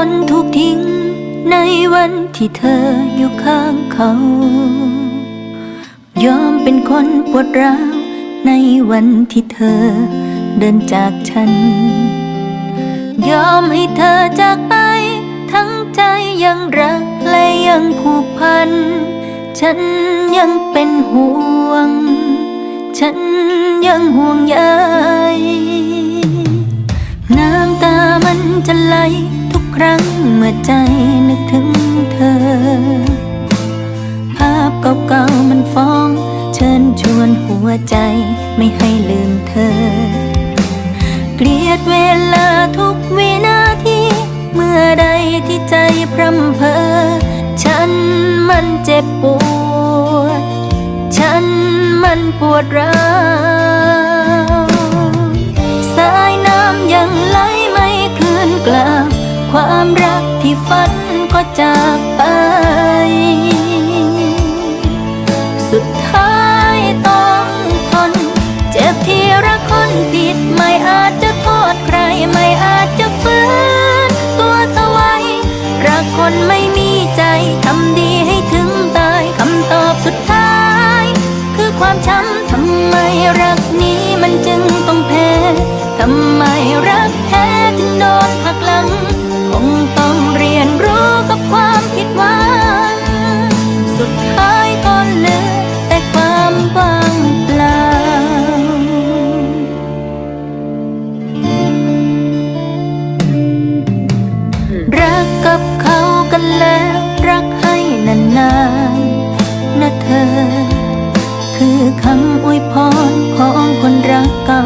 ยอมเป็นถูกทิ้ง ในวันที่เธออยู่ข้างเขา ยอมเป็นคนปวดร้าว ในวันที่เธอเดินจากฉัน ยอมให้เธอจากไป ทั้งใจยังรักและยังผูกพัน ฉันยังเป็นห่วง ฉันยังห่วงใยน้ำตามันจะไหล ครั้งเมื่อใจนึกถึงเธอ ภาพเก่าๆมันฟ้อง เชิญชวนหัวใจไม่ให้ลืมเธอ เกลียดเวลาทุกวินาที เมื่อใดที่ใจพร่ำเพอ ฉันมันเจ็บปวด ฉันมันปวดร้าว ความรักที่ฝันก็จากไป สุดท้ายต้องทน เจ็บที่รักคนผิดไม่อาจจะโทษใครไม่อาจจะฟื้นตัวเธอไว้รักคนไม่มีใจ คือคำอวยพรของคนรักเก่า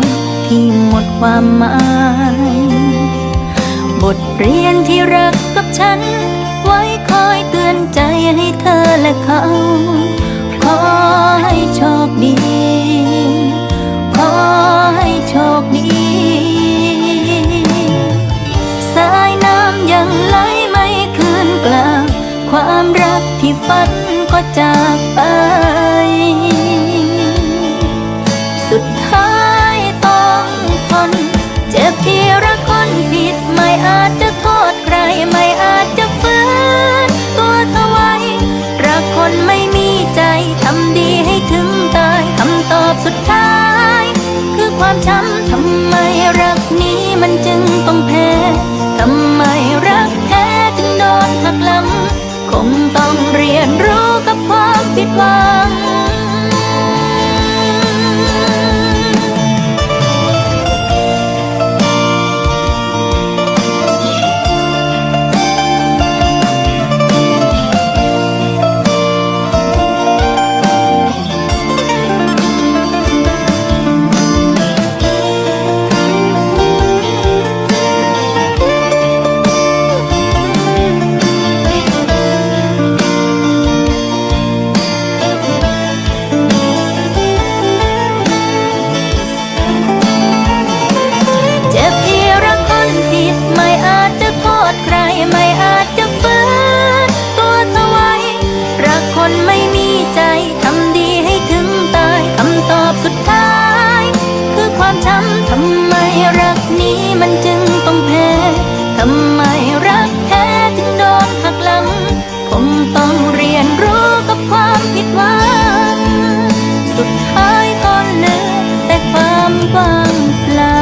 ที่หมดความหมาย บทเรียนที่รักกับฉัน ไว้คอยเตือนใจให้เธอและเขา ขอให้โชคดี ขอให้โชคดี สายน้ำยังไหลไม่คืนกลับความรักที่ฝันก็จากไป ช้ำทำไมรักนี้มันจึงต้องแพ้ คนไม่มีใจ ทำดีให้ถึงตาย คำตอบสุดท้าย คือความช้ำทำไมรักนี้มันจึงต้องแพ้ ทำไมรักแท้จึงโดนหักหลัง คงต้องเรียนรู้กับความผิดหวัง สุดท้ายก็เหลือแต่ความว่างเปล่า